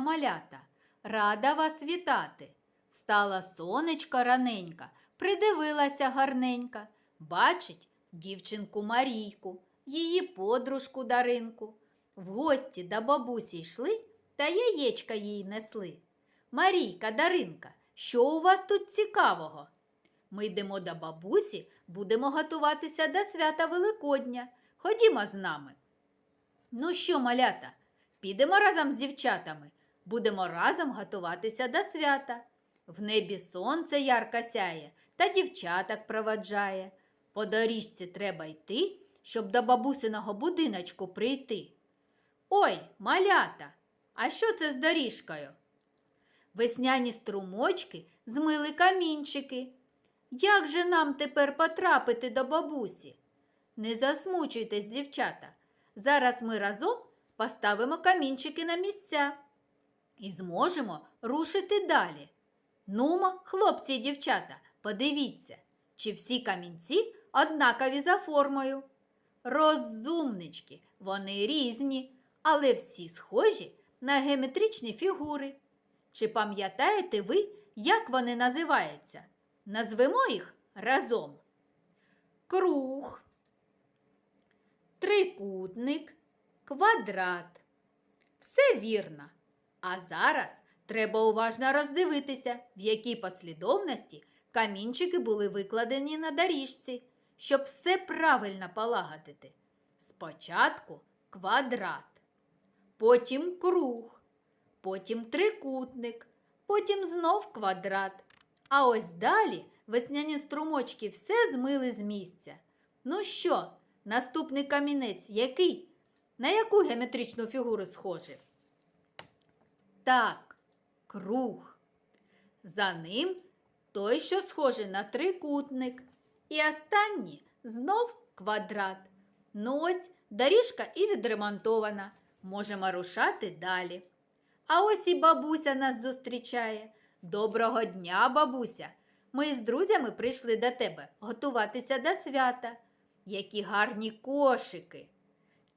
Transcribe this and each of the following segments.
малята! Рада вас вітати. Встала сонечко раненька, придивилася гарненька. Бачить дівчинку Марійку, її подружку Даринку. В гості до бабусі йшли та яєчка їй несли. Марійка, Даринка, що у вас тут цікавого? Ми йдемо до бабусі, будемо готуватися до свята Великодня. Ходімо з нами. Ну що, малята, підемо разом з дівчатами, будемо разом готуватися до свята. В небі сонце ярко сяє та дівчаток проваджає. По доріжці треба йти, щоб до бабусиного будиночку прийти. Ой, малята, а що це з доріжкою? Весняні струмочки змили камінчики. Як же нам тепер потрапити до бабусі? Не засмучуйтесь, дівчата. Зараз ми разом поставимо камінчики на місця і зможемо рушити далі. Нумо, хлопці і дівчата, подивіться, чи всі камінці однакові за формою. Розумнички, вони різні, але всі схожі на геометричні фігури. Чи пам'ятаєте ви, як вони називаються? Назвемо їх разом. Круг, трикутник, квадрат. Все вірно. А зараз треба уважно роздивитися, в якій послідовності камінчики були викладені на доріжці, щоб все правильно полагодити. Спочатку квадрат, потім круг, потім трикутник, потім знов квадрат. А ось далі весняні струмочки все змили з місця. Ну що, наступний камінець який? На яку геометричну фігуру схожий? Так, круг. За ним той, що схожий на трикутник. І останній знов квадрат. Ну ось доріжка і відремонтована. Можемо рушати далі. А ось і бабуся нас зустрічає. Доброго дня, бабуся! Ми з друзями прийшли до тебе готуватися до свята. Які гарні кошики.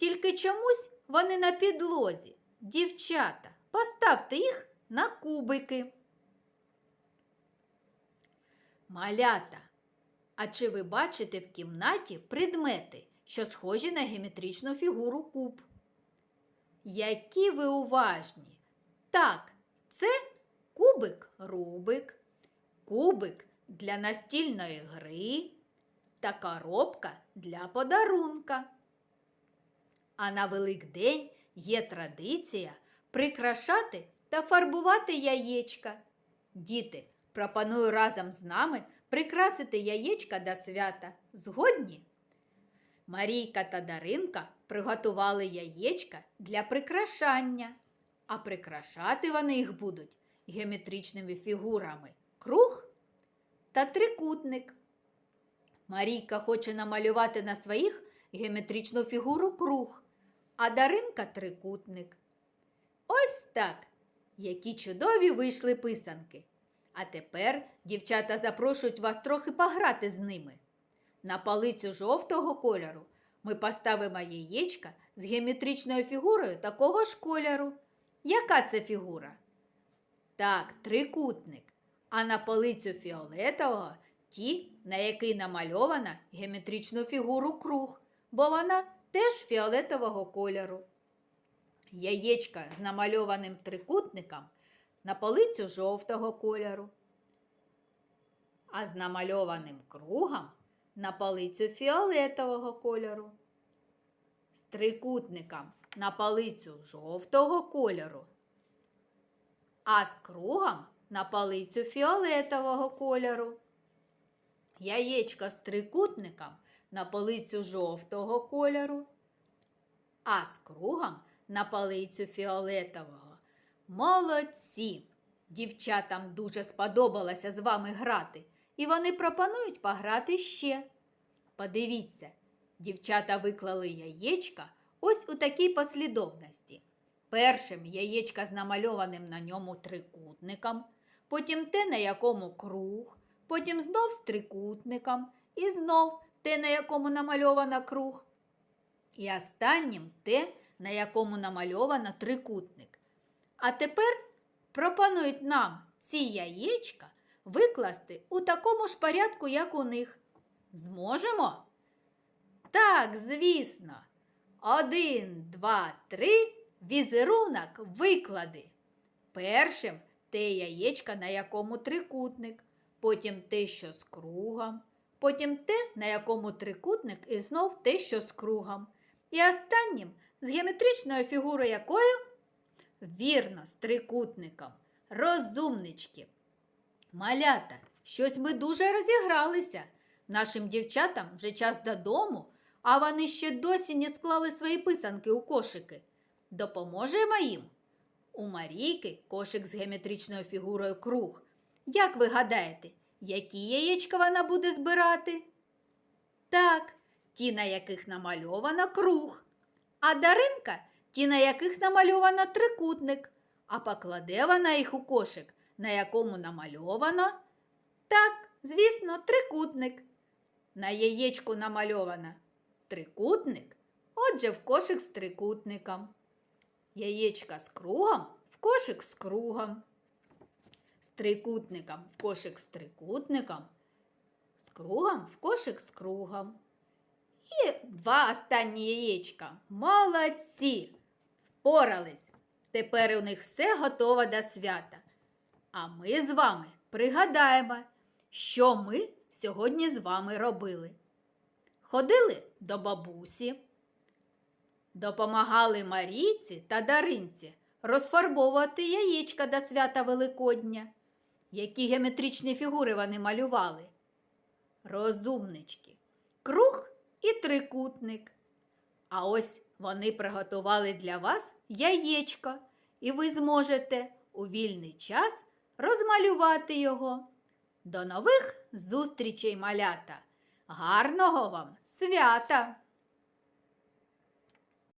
Тільки чомусь вони на підлозі. Дівчата, поставте їх на кубики. Малята. А чи ви бачите в кімнаті предмети, що схожі на геометричну фігуру куб? Які ви уважні! Так, це кубик Рубик, кубик для настільної гри та коробка для подарунка. А на Великдень є традиція прикрашати та фарбувати яєчка. Діти, пропоную разом з нами прикрасити яєчка до свята. Згодні? Марійка та Даринка приготували яєчка для прикрашання, а прикрашати вони їх будуть геометричними фігурами круг та трикутник. Марійка хоче намалювати на своїх геометричну фігуру круг, а Даринка трикутник. Ось так, які чудові вийшли писанки. А тепер дівчата запрошують вас трохи пограти з ними. На палицю жовтого кольору ми поставимо яєчка з геометричною фігурою такого ж кольору. Яка це фігура? Так, трикутник. А на полицю фіолетового ті, на який намальована геометричну фігуру круг, бо вона теж фіолетового кольору. Яєчка з намальованим трикутником на полицю жовтого кольору, а з намальованим кругом на полицю фіолетового кольору, з трикутником на полицю жовтого кольору, а з кругом на палицю фіолетового кольору. Яєчко з трикутником на полицю жовтого кольору, а з кругом на палицю фіолетового. Молодці! Дівчатам дуже сподобалося з вами грати, і вони пропонують пограти ще. Подивіться, дівчата виклали яєчка ось у такій послідовності. Першим яєчка з намальованим на ньому трикутником, потім те, на якому круг, потім знов з трикутником і знов те, на якому намальовано круг. І останнім те, на якому намальовано трикутник. А тепер пропонують нам ці яєчка викласти у такому ж порядку, як у них. Зможемо? Так, звісно. Один, два, три. Візерунок виклади. Першим те яєчка, на якому трикутник, потім те, що з кругом, потім те, на якому трикутник, і знов те, що з кругом. І останнім з геометричною фігурою якою? Вірно, з трикутником. Розумнички. Малята, щось ми дуже розігралися. Нашим дівчатам вже час додому, а вони ще досі не склали свої писанки у кошики. Допоможемо їм? У Марійки кошик з геометричною фігурою круг. Як ви гадаєте, які яєчка вона буде збирати? Так, ті, на яких намальовано круг. А Даринка ті, на яких намальовано трикутник. А покладе вона їх у кошик, на якому намальовано. Так, звісно, трикутник. На яєчку намальовано трикутник, отже, в кошик з трикутником. Яєчка з кругом в кошик з кругом. Трикутником в кошик з трикутником. З кругом в кошик з кругом. І два останні яєчка. Молодці! Впорались. Тепер у них все готово до свята. А ми з вами пригадаємо, що ми сьогодні з вами робили. Ходили до бабусі, допомагали Марійці та Даринці розфарбовувати яєчка до свята Великодня. Які геометричні фігури вони малювали? Розумнички, круг і трикутник. А ось вони приготували для вас яєчко, і ви зможете у вільний час розмалювати його. До нових зустрічей, малята! Гарного вам свята!